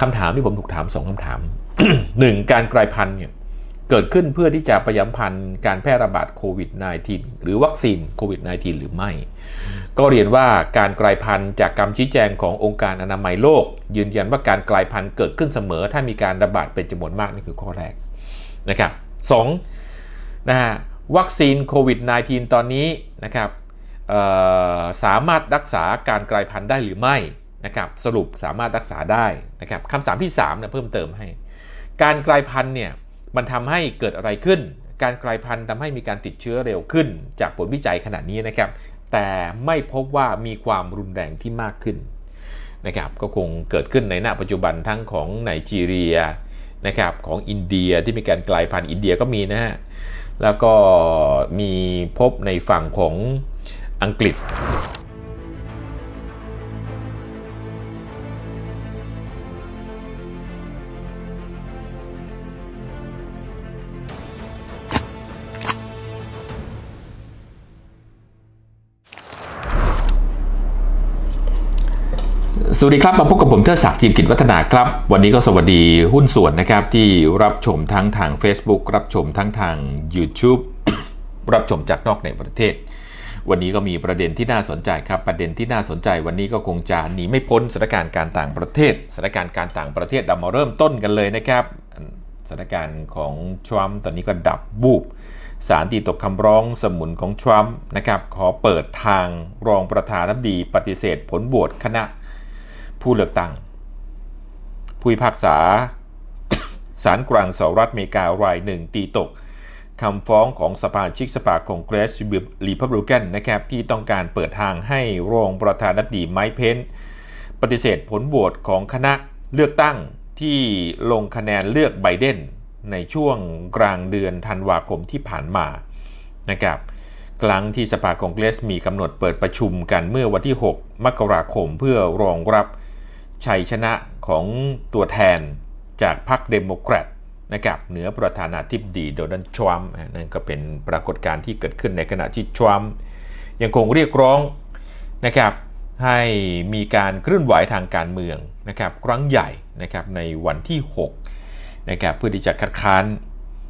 คำถามที่ผมถูกถามสองคำถามหนึ่งการกลายพันธุ์เนี่ยเกิดขึ้นเพื่อที่จะประยำพันธ์การแพร่ระบาดโควิด -19 หรือวัคซีนโควิด -19 หรือไม่ ก็เรียนว่าการกลายพันธุ์จากคำชี้แจงขององค์การอนามัยโลก ยืนยันว่าการกลายพันธุ์เกิดขึ้นเสมอ ถ้ามีการระบาดเป็นจำนวนมากนี่คือข้อแรกนะครับสองนะฮะวัคซีนโควิด -19 ตอนนี้นะครับสามารถรักษาการกลายพันธุ์ได้หรือไม่ นะครับสรุปสามารถรักษาได้นะครับคำถามที่3เนี่ยเพิ่มเติมให้ การกลายพันธุ์เนี่ยมันทำให้เกิดอะไรขึ้น การกลายพันธุ์ทำให้มีการติดเชื้อเร็วขึ้น จากผลวิจัยขนาดนี้นะครับ แต่ไม่พบว่ามีความรุนแรงที่มากขึ้นนะครับก็คงเกิดขึ้นในณปัจจุบันทั้งของไนจีเรียนะครับของอินเดียที่มีการกลายพันธุ์อินเดียก็มีนะฮะแล้วก็มีพบในฝั่งของอังกฤษ สวัสดีครับ มาพบกับผมเทอศักดิ์ทีมกิจวัฒนาครับ วันนี้ก็สวัสดีหุ้นส่วนนะครับ ที่รับชมทั้งทาง Facebook รับชมทั้งทาง YouTube รับชมจากนอกในประเทศ วันนี้ก็มีประเด็นที่น่าสนใจครับ ประเด็นที่น่าสนใจวันนี้ก็คงจะหนีไม่พ้นสถานการณ์การต่างประเทศสถานการณ์การต่างประเทศเรามาเริ่มต้นกันเลยนะครับสถานการณ์ของทรัมป์ตอนนี้ก็ดับบูบสารตีตกคำร้องสมุนของทรัมป์นะครับขอเปิดทางรองประธานาธิบดีปฏิเสธผลโหวตคณะ ผู้เลือกตั้ง ผู้พิพากษาศาลกลางสหรัฐอเมริการายหนึ่งตีตกคำฟ้องของสภาชิกสภาคองเกรสรีพับลิกันนะครับที่ต้องการเปิดทางให้รองประธานาธิบดีไมค์เพนปฏิเสธผลโหวตของคณะเลือกตั้งที่ลงคะแนนเลือกไบเดนในช่วงกลางเดือนธันวาคมที่ผ่านมานะครับครั้งที่สภาคองเกรสมีกำหนดเปิดประชุมกันเมื่อวันที่ 6 มกราคมเพื่อรองรับ ชัยชนะของตัวแทนจากพรรคเดโมแครตนะครับเหนือประธานาธิบดีโดนัลด์ทรัมป์นั่นก็เป็นปรากฏการณ์ที่เกิดขึ้นในขณะที่ทรัมป์ยังคงเรียกร้องนะครับให้มีการเคลื่อนไหวทางการเมืองนะครับครั้งใหญ่นะครับในวันที่6นะครับเพื่อที่จะคัดค้าน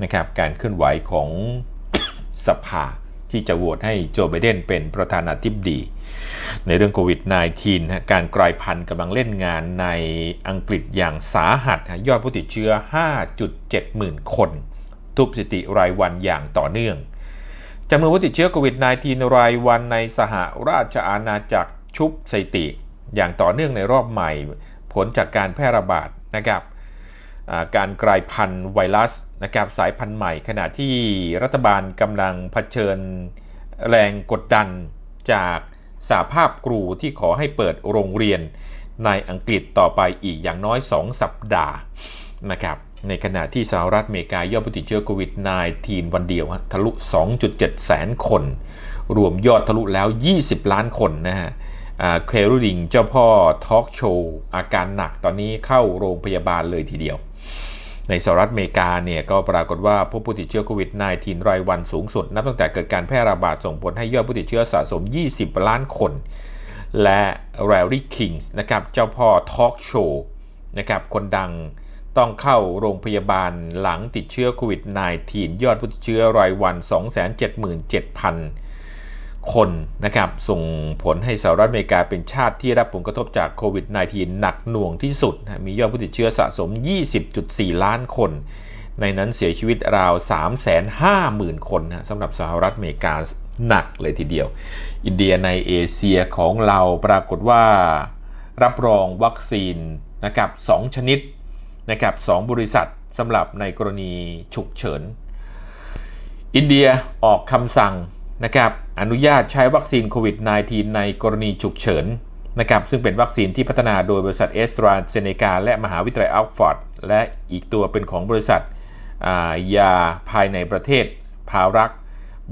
นะครับการเคลื่อนไหวของสภา ที่จะโหวตให้โจไบเดนเป็นประธานาธิบดี ในเรื่องโควิด -19 การกลายพันธุ์กำลังเล่นงานในอังกฤษอย่างสาหัส ยอดผู้ติดเชื้อ 5.7 หมื่นคน ทุบสติรายวันอย่างต่อเนื่องจำนวนผู้ติดเชื้อโควิด -19 รายวันในสหราชอาณาจักรชุบสติ อย่างต่อเนื่องในรอบใหม่ ผลจากการแพร่ระบาดนะครับการกลายพันธุ์ไวรัส นะครับสายพันธุ์ใหม่ขณะที่รัฐบาลกำลังเผชิญแรงกดดันจากสาภาพครูที่ขอให้เปิดโรงเรียนในอังกฤษต่อไปอีกอย่างน้อย 2 สัปดาห์นะครับในขณะที่สหรัฐอเมริกายอดผู้ติดเชื้อโควิด -19 วันเดียวทะลุ 2.7 แสนคน รวมยอดทะลุแล้ว 20 ล้านคนนะฮะเครูดิงเจ้าพ่อทอล์กโชว์อาการหนักตอนนี้เข้าโรงพยาบาลเลยทีเดียว ในสหรัฐอเมริกาเนี่ยก็ปรากฏว่าพบผู้ติดเชื้อโควิด -19 รายวันสูงสุด นับตั้งแต่เกิดการแพร่ระบาดส่งผลให้ยอดผู้ติดเชื้อสะสม 20 ล้านคน และแรลลี่คิงส์นะครับเจ้าพ่อทอล์กโชว์นะครับคนดังต้องเข้าโรงพยาบาลหลังติดเชื้อโควิด -19 ยอดผู้ติดเชื้อรายวัน 277,000 คนนะครับส่งผลให้สหรัฐอเมริกาเป็นชาติที่รับผลกระทบจากโควิด -19 หนักหน่วงที่สุด มียอดผู้ติดเชื้อสะสม 20.4 ล้านคน ในนั้นเสียชีวิตราว 350,000 คนนะสำหรับสหรัฐอเมริกาหนักเลยทีเดียว อินเดียในเอเชียของเราปรากฏว่ารับรองวัคซีนนะครับ2ชนิดนะครับ2บริษัทสำหรับในกรณีฉุกเฉิน อินเดียออกคำสั่ง นะครับอนุญาตใช้วัคซีนโควิด -19 ในกรณีฉุกเฉินนะครับซึ่งเป็นวัคซีนที่พัฒนาโดยบริษัทเอสตราเซเนกาและมหาวิทยาลัยอัลฟอร์ดและอีกตัวเป็นของบริษัทยาภายในประเทศพารัก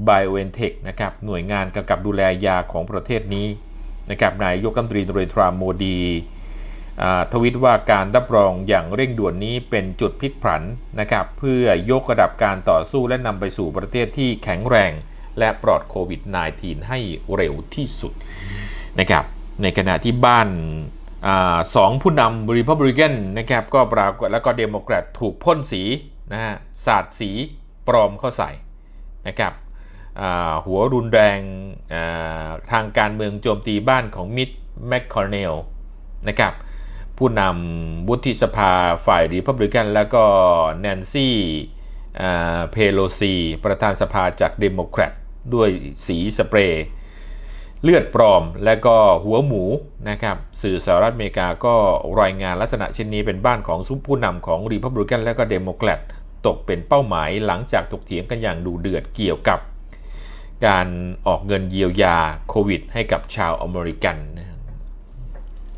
ไบโอเอนเทคนะครับหน่วยงานกำกับดูแลยาของประเทศนี้นะครับนายยกรัฐมนตรีนเรนทราโมดีทวิตว่าการรับรองอย่างเร่งด่วนนี้เป็นจุดพลิกผันนะครับเพื่อยกระดับการต่อสู้และนำไปสู่ประเทศที่แข็งแรง และปลอดโควิด -19 ให้เร็วที่สุดนะครับในขณะที่บ้านอาสองผู้นำรีพับลิกันนะครับก็ปรากฏแล้วก็เดโมแครตถูกพ่นสีนะฮะสาดสีปลอมเข้าใส่นะครับหัวรุนแรงาทางการเมืองโจมตีบ้านของมิดแมคคอร์เนลนะครับผู้นำวุฒิสภาฝ่ายรีพับลิกัน แล้วก็แนนซี่เพโลซี ประธานสภาจากเดโมแครต ด้วยสีสเปรย์เลือดปลอมและก็หัวหมูนะครับสื่อสหรัฐอเมริกาก็รายงานลักษณะเช่นนี้เป็นบ้านของซุปผู้นำของรีพับลิกันและก็เดโมแครตตกเป็นเป้าหมายหลังจากถกเถียงกันอย่างดูเดือดเกี่ยวกับ การออกเงินเยียวยาโควิด ให้กับชาวอเมริกัน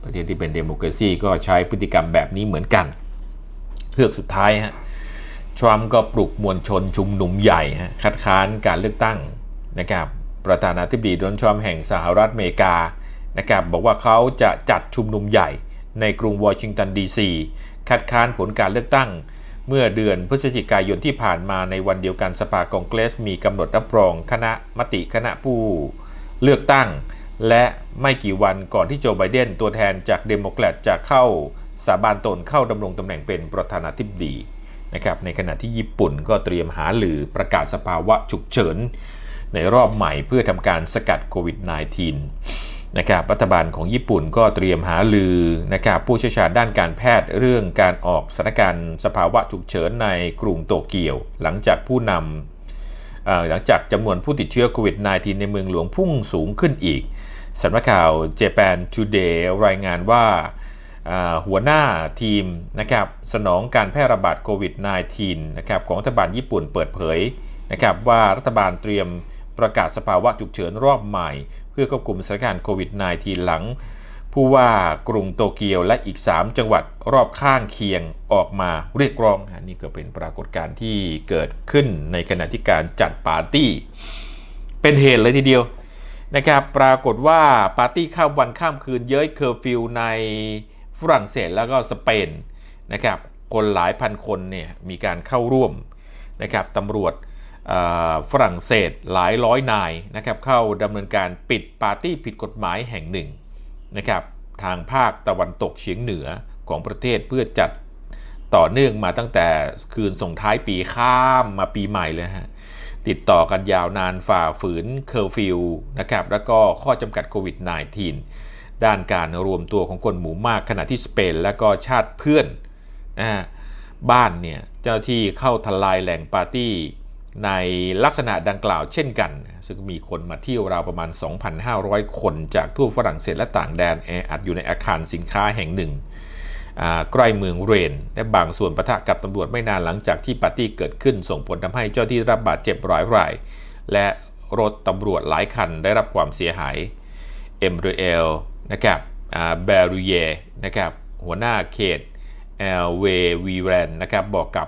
ประเทศที่เป็นเดโมแครซีก็ใช้พฤติกรรมแบบนี้เหมือนกันเฮือกสุดท้ายฮะทรัมป์ก็ปลุกมวลชนชุมนุมใหญ่ฮะคัดค้านการเลือกตั้ง นะครับประธานาธิบดีโดนัลด์ทรัมป์แห่งสหรัฐอเมริกานะครับบอกว่าเขาจะจัดชุมนุมใหญ่ในกรุงวอชิงตันดีซีคัดค้านผลการเลือกตั้ง เมื่อเดือนพฤศจิกายนที่ผ่านมาในวันเดียวกันสภากองเกรส มีกำหนดรับรองคณะมติคณะผู้เลือกตั้ง และไม่กี่วันก่อนที่โจไบเดนตัวแทนจากเดโมแครตจะเข้าสาบานตนเข้าดำรงตำแหน่งเป็นประธานาธิบดีนะครับในขณะที่ญี่ปุ่นก็เตรียมหาหรือประกาศสภาวะฉุกเฉิน ในรอบใหม่เพื่อทำการสกัดโควิด -19 นะครับรัฐบาลของญี่ปุ่นก็เตรียมหาลือนะครับผู้เชี่ยวชาญด้านการแพทย์เรื่องการออกสถานการณ์สภาวะฉุกเฉินในกรุงโตเกียว หลังจากผู้นำหลังจากจำนวนผู้ติดเชื้อโควิด -19 ในเมืองหลวงพุ่งสูงขึ้นอีกสำนักข่าว Japan Today รายงานว่าอ่าหัวหน้าทีมนะครับสนองการแพร่ระบาดโควิด -19 นะครับของรัฐบาลญี่ปุ่นเปิดเผยนะครับว่ารัฐบาลเตรียม ประกาศสภาวะฉุกเฉินรอบใหม่ เพื่อควบคุมสถานการณ์โควิด -19 หลัง ผู้ว่ากรุงโตเกียวและอีก 3 จังหวัดรอบข้างเคียงออกมาเรียกร้องนี่ก็เป็นปรากฏการณ์ที่เกิดขึ้นในขณะที่การจัดปาร์ตี้ เป็นเหตุเลยทีเดียวนะครับปรากฏว่าปาร์ตี้ข้ามวันข้ามคืนเย้ยเคอร์ฟิวในฝรั่งเศสแล้วก็สเปนนะครับคนหลายพันคนเนี่ยมีการเข้าร่วมนะครับตำรวจ ฝรั่งเศสหลายร้อยนายนะครับเข้าดำเนินการปิดปาร์ตี้ผิดกฎหมายแห่งหนึ่งนะครับทางภาคตะวันตกเฉียงเหนือของประเทศเพื่อจัดต่อเนื่องมาตั้งแต่คืนส่งท้ายปีข้ามมาปีใหม่เลยฮะติดต่อกันยาวนานฝ่าฝืนเคอร์ฟิวนะครับแล้วก็ข้อจำกัดโควิด -19 ด้านการรวมตัวของคนหมู่มากขณะที่สเปนและก็ชาติเพื่อนนะบ้านเนี่ยเจ้าที่เข้าทลายแหล่งปาร์ตี้ ในลักษณะดังกล่าวเช่นกัน ซึ่งมีคนมาเที่ยวราวประมาณ 2,500 คนจากทั่วฝรั่งเศสและต่างแดนแออัดอยู่ในอาคารสินค้าแห่งหนึ่งใกล้เมืองเรน และบางส่วนปะทะกับตำรวจไม่นานหลังจากที่ปาร์ตี้เกิดขึ้น ส่งผลทำให้เจ้าที่รับบาดเจ็บหลายราย และรถตำรวจหลายคันได้รับความเสียหาย เอมเบรเอลนะครับแบรูเยนะครับหัวหน้าเขตเอลเววีแรนนะครับบอกกับ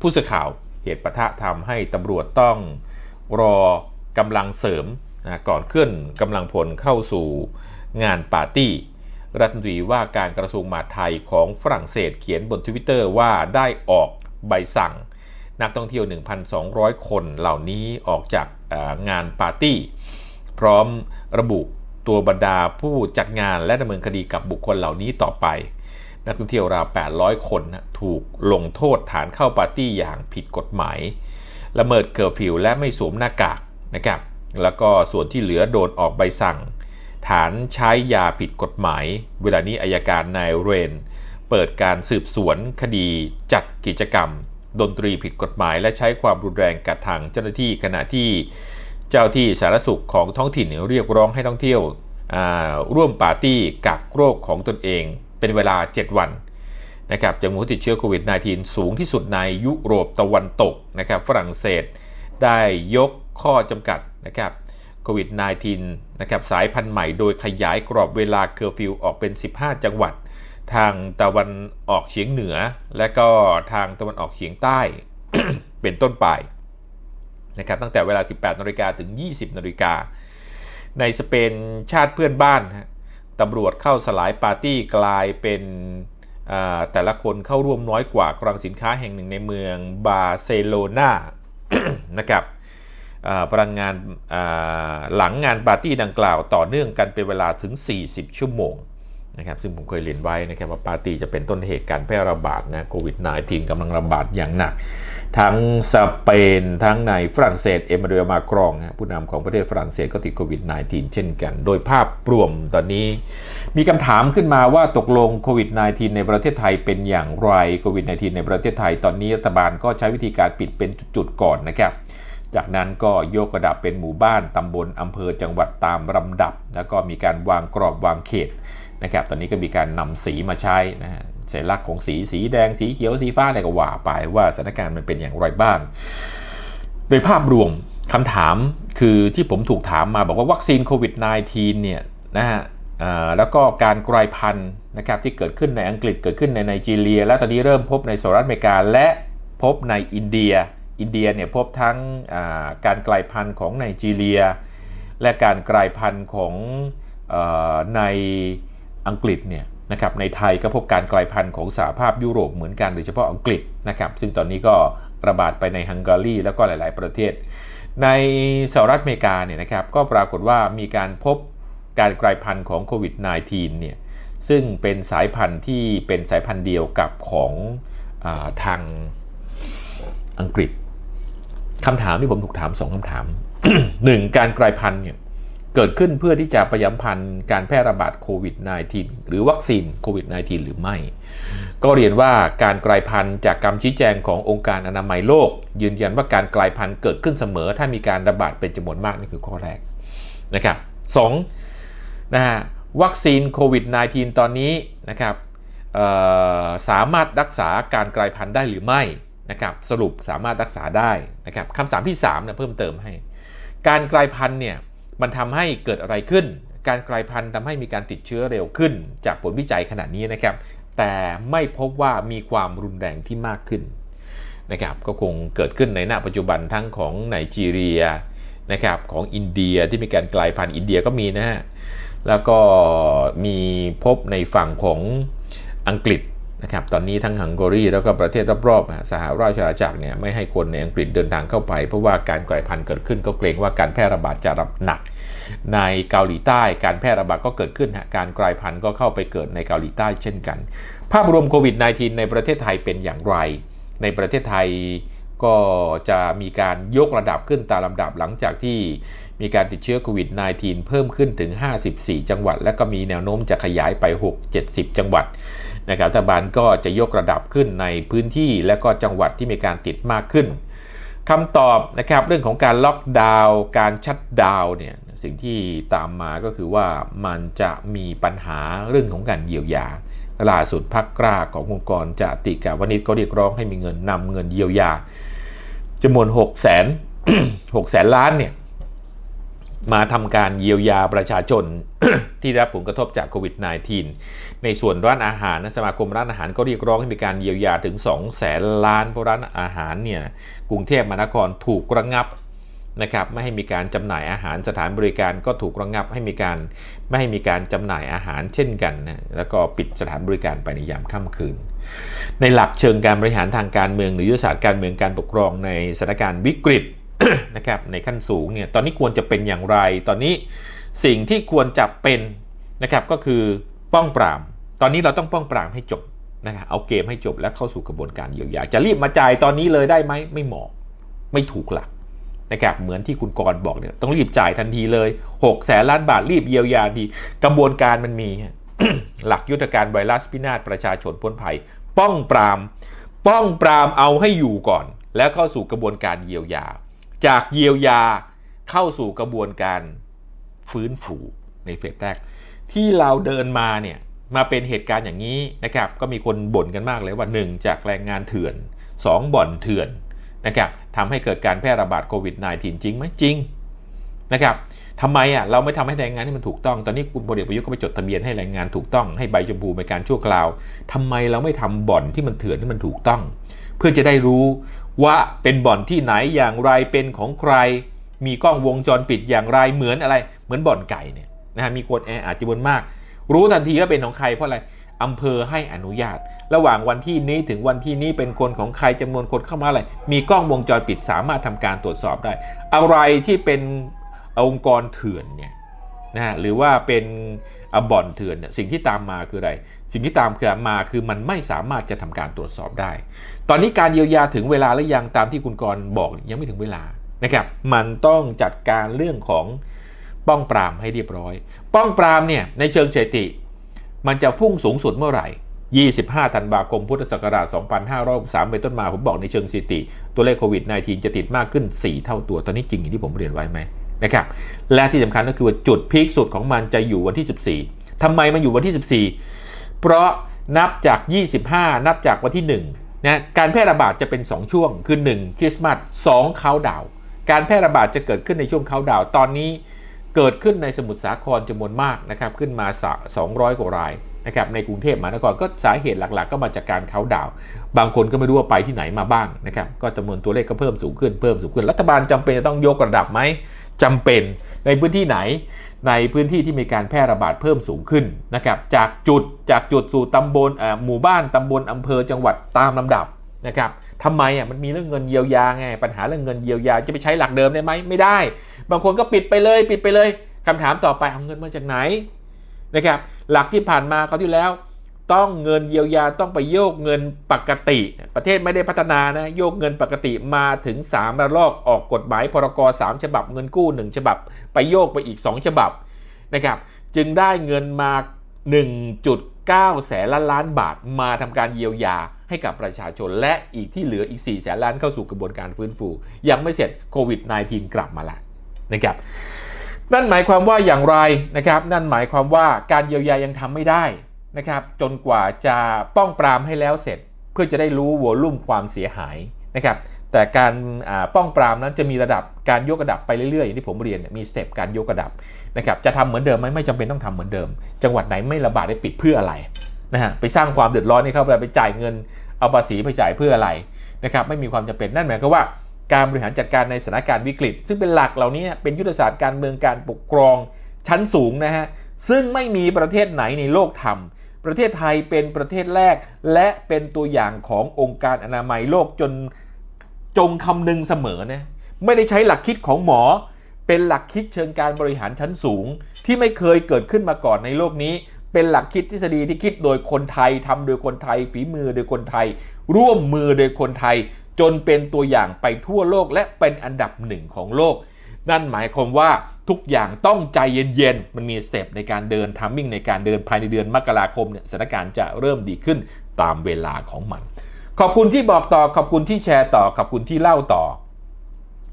ผู้สื่อข่าว เหตุปะทะทำให้ตำรวจต้องรอกำลังเสริมนะก่อนเคลื่อนกำลังพลเข้าสู่งานปาร์ตี้ รัฐมนตรีว่าการกระทรวงมหาดไทยของฝรั่งเศสเขียนบนทวิตเตอร์ว่าได้ออกใบสั่ง นักท่องเที่ยว 1,200 คนเหล่านี้ออกจากงานปาร์ตี้ พร้อมระบุตัวบรรดาผู้จัดงานและดำเนินคดีกับบุคคลเหล่านี้ต่อไป นักท่องเที่ยวราว 800 คนนะถูกลงโทษฐานเข้าปาร์ตี้อย่างผิดกฎหมาย ละเมิดเคอร์ฟิวและไม่สวมหน้ากากนะครับแล้วก็ส่วนที่เหลือโดนออกใบสั่ง ฐานใช้ยาผิดกฎหมาย เวลานี้อายการนายเรน เปิดการสืบสวนคดีจัดกิจกรรม ดนตรีผิดกฎหมาย และใช้ความรุนแรงกับทางเจ้าหน้าที่ขณะที่เจ้าที่สารสุขของท้องถิ่นเรียกร้องให้ท่องเที่ยวร่วมปาร์ตี้กักโรคของตนเอง เป็นเวลา 7 วันนะครับจำนวนผู้ติดเชื้อโควิด -19 สูงที่สุดในยุโรปตะวันตกนะครับฝรั่งเศสได้ยกข้อจำกัดนะครับโควิด -19 นะครับสายพันธุ์ใหม่โดยขยายกรอบเวลาเคอร์ฟิวออกเป็น 15 จังหวัด ทางตะวันออกเฉียงเหนือ และก็ทางตะวันออกเฉียงใต้ เป็นต้นไปนะครับตั้งแต่เวลา 18นาฬิกาถึง 20นาฬิกาในสเปนชาติเพื่อนบ้าน ตำรวจเข้าสลายปาร์ตี้กลายเป็นแต่ละคนเข้าร่วมน้อยกว่าคลังสินค้าแห่งหนึ่งในเมืองบาร์เซโลนานะครับพลังงานหลังงานปาร์ตี้ดังกล่าวต่อเนื่องกันเป็นเวลาถึง 40 ชั่วโมง นะครับซึ่งผมเคยเรียนไว้นะครับว่าปาตีจะเป็นต้นเหตุการแพร่ระบาดนะโควิด -19 กำลังระบาดอย่างหนัก ทั้งสเปน ทั้งในฝรั่งเศสเอมานูเอลมาครองนะผู้นำของประเทศฝรั่งเศสก็ติดโควิด -19 เช่นกัน โดยภาพรวมตอนนี้ มีคำถามขึ้นมาว่าตกลงโควิด -19 ในประเทศไทยเป็นอย่างไรโควิด -19 ในประเทศไทยตอนนี้รัฐบาลก็ใช้วิธีการปิดเป็นจุดๆก่อนนะครับจากนั้นก็ยกระดับเป็นหมู่บ้านตำบลอำเภอจังหวัดตามลำดับ แล้วก็มีการวางกรอบวางเขต นะครับตอนนี้ก็มีการนำสีมาใช้นะฮะสัญลักษณ์ของสีสีแดงสีเขียวสีฟ้าอะไรก็ว่าไปว่าสถานการณ์มันเป็นอย่างไรบ้าง โดยภาพรวมคำถามคือที่ผมถูกถามมาบอกว่าวัคซีนโควิด -19 เนี่ยนะฮะแล้วก็การกลายพันธุ์นะครับที่เกิดขึ้นในอังกฤษเกิดขึ้นในไนจีเรีย และตอนนี้เริ่มพบในสหรัฐอเมริกาและพบในอินเดีย อินเดียเนี่ยพบทั้งการกลายพันธุ์ของไนจีเรีย และการกลายพันธุ์ของอใน อังกฤษเนี่ยนะครับในไทยก็พบการกลายพันธุ์ของสหภาพยุโรปเหมือนกันโดยเฉพาะอังกฤษนะครับซึ่งตอนนี้ก็ระบาดไปในฮังการีแล้วก็หลาย ๆ ประเทศ ในสหรัฐอเมริกาเนี่ยนะครับก็ปรากฏว่ามีการพบการกลายพันธุ์ของโควิด -19 เนี่ยซึ่งเป็นสายพันธุ์ที่เป็นสายพันธุ์เดียวกับของอาทางอังกฤษคำถามที่ผมถูกถามสองคำถามหนึ่งการกลายพันธุ์เนี่ย เกิดขึ้นเพื่อที่จะประยำพันธ์การแพร่ระบาดโควิด -19 หรือวัคซีนโควิด -19 หรือไม่ ก็เรียนว่าการกลายพันธุ์จากคำชี้แจงขององค์การอนามัยโลก ยืนยันว่าการกลายพันธุ์เกิดขึ้นเสมอ ถ้ามีการระบาดเป็นจำนวนมากนี่คือข้อแรกนะครับสองนะฮะวัคซีนโควิด -19 ตอนนี้นะครับสามารถรักษาการกลายพันธุ์ได้หรือไม่นะครับสรุปสามารถรักษาได้นะครับคำถามที่3นะเพิ่มเติมให้ การกลายพันธุ์เนี่ย มันทำให้เกิดอะไรขึ้น การกลายพันธุ์ทำให้มีการติดเชื้อเร็วขึ้น จากผลวิจัยขนาดนี้นะครับ แต่ไม่พบว่ามีความรุนแรงที่มากขึ้นนะครับ ก็คงเกิดขึ้นในณปัจจุบันทั้งของไนจีเรียนะครับของอินเดียที่มีการกลายพันธุ์อินเดียก็มีนะฮะ แล้วก็มีพบในฝั่งของอังกฤษนะครับ ตอนนี้ทั้งฮังการีแล้วก็ประเทศรอบๆสหราชอาณาจักรเนี่ยไม่ให้คนในอังกฤษเดินทางเข้าไป เพราะว่าการกลายพันธุ์เกิดขึ้นก็เกรงว่าการแพร่ระบาดจะรับหนัก ในเกาหลีใต้การแพร่ระบาดก็เกิดขึ้นการกลายพันธุ์ก็เข้าไปเกิดในเกาหลีใต้เช่นกัน ภาพรวมโควิด -19 ในประเทศไทยเป็นอย่างไร ในประเทศไทยก็จะมีการยกระดับขึ้นตามลำดับหลังจากที่มีการติดเชื้อโควิด -19 เพิ่มขึ้นถึง 54 จังหวัด และก็มีแนวโน้มจะขยายไป 6-70 จังหวัดนะครับรัฐบาลก็จะยกระดับขึ้นในพื้นที่และก็จังหวัดที่มีการติดมากขึ้นคำตอบนะครับเรื่องของการล็อกดาวน์การชัดดาวน์เนี่ย สิ่งที่ตามมาก็คือว่ามันจะมีปัญหาเรื่องของการเยียวยาล่าสุดพักกล้าขององค์กรจะติกาวนิชก็เรียกร้องให้มีเงินนำเงินเยียวยาจำนวน6แสน6แสนล้านเนี่ยมาทำการเยียวยาประชาชนที่ได้รับผลกระทบจากโควิด -19 ในส่วนร้านอาหารนะสมาคมร้านอาหารก็เรียกร้องให้มีการเยียวยาถึง2แสนล้านเพราะร้านอาหารเนี่ยกรุงเทพมหานครถูกระงับ นะครับไม่ให้มีการจำหน่ายอาหารสถานบริการก็ถูกระงับให้มีการไม่ให้มีการจำหน่ายอาหารเช่นกันนะแล้วก็ปิดสถานบริการไปในยามค่ำคืน ในหลักเชิงการบริหารทางการเมืองหรือยุทธศาสตร์การเมืองการปกครองในสถานการณ์วิกฤตนะครับในขั้นสูงเนี่ยตอนนี้ควรจะเป็นอย่างไร ตอนนี้สิ่งที่ควรจะเป็นนะครับก็คือป้องปราม ตอนนี้เราต้องป้องปรามให้จบนะครับเอาเกมให้จบและเข้าสู่กระบวนการเยียวยาจะรีบมาจ่ายตอนนี้เลยได้ไหมไม่เหมาะไม่ถูกหลัก นะครับเหมือนที่คุณกรบอกเนี่ยต้องรีบจ่ายทันทีเลย6แสนล้านบาทรีบเยียวยาทีกระบวนการมันมี หลักยุทธการไวรัสพินาศประชาชนพ้นภัย ป้องปราม ป้องปรามเอาให้อยู่ก่อน แล้วเข้าสู่กระบวนการเยียวยา จากเยียวยาเข้าสู่กระบวนการฟื้นฟูในเฟสแรก ที่เราเดินมาเนี่ยมาเป็นเหตุการณ์อย่างนี้นะครับก็มีคนบ่นกันมากเลยว่า 1 จากแรงงานเถื่อน 2 บ่อนเถื่อน นะครับทำให้เกิดการแพร่ระบาดโควิด -19 จริงไหมจริงนะครับทำไมอะเราไม่ทำให้แรงงานที่มันถูกต้อง ตอนนี้คุณพลเอกประยุทธ์ก็ไปจดทะเบียนให้แรงงานถูกต้องให้ใบชมพูเป็นการชั่วคราวทำไมเราไม่ทำบ่อนที่มันเถื่อนที่มันถูกต้อง เพื่อจะได้รู้ว่าเป็นบ่อนที่ไหนอย่างไรเป็นของใคร มีกล้องวงจรปิดอย่างไรเหมือนอะไร เหมือนบ่อนไก่เนี่ยนะฮะมีคนแออัดจำนวนมาก รู้ทันทีว่าเป็นของใครเพราะอะไร อำเภอให้อนุญาต ระหว่างวันที่นี้ถึงวันที่นี้เป็นคนของใครจำนวนคนเข้ามาอะไร มีกล้องวงจรปิดสามารถทำการตรวจสอบได้ อะไรที่เป็นองค์กรเถื่อนเนี่ยนะหรือว่าเป็นอบ่อนเถื่อนเนี่ยสิ่งที่ตามมาคืออะไร สิ่งที่ตามคือมาคือมันไม่สามารถจะทำการตรวจสอบได้ ตอนนี้การเยียวยาถึงเวลาหรือยังตามที่คุณกรบอกยังไม่ถึงเวลานะครับ มันต้องจัดการเรื่องของป้องปรามให้เรียบร้อย ป้องปรามเนี่ยในเชิงสถิติ มันจะพุ่งสูงสุดเมื่อไหร่ 25 ธันวาคมพุทธศักราช 2563 เป็นต้นมา ผมบอกในเชิงสถิติ ตัวเลขโควิด -19 จะติดมากขึ้น 4 เท่าตัว ตอนนี้จริงอย่างที่ผมเรียนไว้ไหมนะครับ และที่สำคัญก็คือว่าจุดพีคสุดของมันจะอยู่วันที่ 14ทำไมมันอยู่วันที่ 14 เพราะนับจาก 25 นับจากวันที่1นะการแพร่ระบาดจะเป็น 2 ช่วง คือ 1 คริสต์มาส2เขาดาว การแพร่ระบาดจะเกิดขึ้นในช่วงเขาดาว ตอนนี้ เกิดขึ้นในสมุทรสาครจำนวนมากนะครับขึ้นมา 200 กว่ารายนะครับในกรุงเทพมหานครก็สาเหตุหลักๆ ก็มาจากการเขาดาว บางคนก็ไม่รู้ว่าไปที่ไหนมาบ้างนะครับก็จำนวนตัวเลขก็เพิ่มสูงขึ้นเพิ่มสูงขึ้น รัฐบาลจำเป็นจะต้องยกระดับไหมจำเป็นในพื้นที่ไหนในพื้นที่ที่มีการแพร่ระบาดเพิ่มสูงขึ้นนะครับจากจุดจากจุดสู่ตำบลหมู่บ้านตำบลอำเภอจังหวัดตามลำดับนะครับ ทำไมอะมันมีเรื่องเงินเยียวยาไง ปัญหาเรื่องเงินเยียวยาจะไปใช้หลักเดิมได้ไหมไม่ได้ บางคนก็ปิดไปเลย ปิดไปเลยคำถามต่อไปเอาเงินมาจากไหนนะครับหลักที่ผ่านมาเขาที่แล้ว ต้องเงินเยียวยาต้องไปโยกเงินปกติ ประเทศไม่ได้พัฒนานะโยกเงินปกติมาถึง3ระลอกออกกฎหมายพรก3ฉบับเงินกู้ 1 ฉบับ ไปโยกไปอีก 2 ฉบับนะครับจึงได้เงินมา 1.9 แสนล้านล้านบาทมาทำการเยียวยา ให้กับประชาชน และอีกที่เหลืออีก 4 แสนล้านเข้าสู่กระบวนการฟื้นฟู ยังไม่เสร็จโควิด -19 กลับมาแล้วนะครับนั่นหมายความว่าอย่างไรนะครับ นั่นหมายความว่าการเยียวยายังทำไม่ได้นะครับ จนกว่าจะป้องปรามให้แล้วเสร็จ เพื่อจะได้รู้วอลุ่มความเสียหายนะครับ แต่การป้องปรามนั้นจะมีระดับการยกระดับไปเรื่อยๆอย่างที่ผมเรียนมีสเต็ปการยกระดับนะครับ จะทำเหมือนเดิมไหมไม่จำเป็นต้องทำเหมือนเดิม จังหวัดไหนไม่ระบาดได้ปิดเพื่ออะไร นะฮะไปสร้างความเดือดร้อนให้เขาไปไปจ่ายเงินเอาภาษีไปจ่ายเพื่ออะไรนะครับไม่มีความจำเป็นนั่นหมายความว่าการบริหารจัดการในสถานการณ์วิกฤต ซึ่งเป็นหลักเหล่านี้เป็นยุทธศาสตร์การเมืองการปกครองชั้นสูงนะฮะซึ่งไม่มีประเทศไหนในโลกทำประเทศไทยเป็นประเทศแรก และเป็นตัวอย่างขององค์การอนามัยโลกจนจงคำนึงเสมอนะไม่ได้ใช้หลักคิดของหมอ เป็นหลักคิดเชิงการบริหารชั้นสูง ที่ไม่เคยเกิดขึ้นมาก่อนในโลกนี้ เป็นหลักคิดทฤษฎีที่คิดโดยคนไทยทำโดยคนไทย ฝีมือโดยคนไทย ร่วมมือโดยคนไทย จนเป็นตัวอย่างไปทั่วโลกและเป็นอันดับหนึ่งของโลก นั่นหมายความว่าทุกอย่างต้องใจเย็นๆ มันมีสเต็ปในการเดินทัมมิ่งในการเดินภายในเดือนมกราคมเนี่ยสถานการณ์จะเริ่มดีขึ้นตามเวลาของมัน ขอบคุณที่บอกต่อขอบคุณที่แชร์ต่อขอบคุณที่เล่าต่อ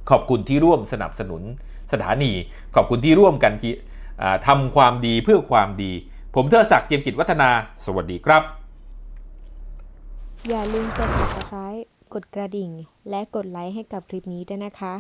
ขอบคุณที่ร่วมสนับสนุนสถานี ขอบคุณที่ร่วมกันที่ทำความดีเพื่อความดี ผมเทอศักดิ์เจียมกิจวัฒนา สวัสดีครับ อย่าลืมกด subscribe กดกระดิ่ง และกดไลค์ให้กับคลิปนี้ด้วยนะคะ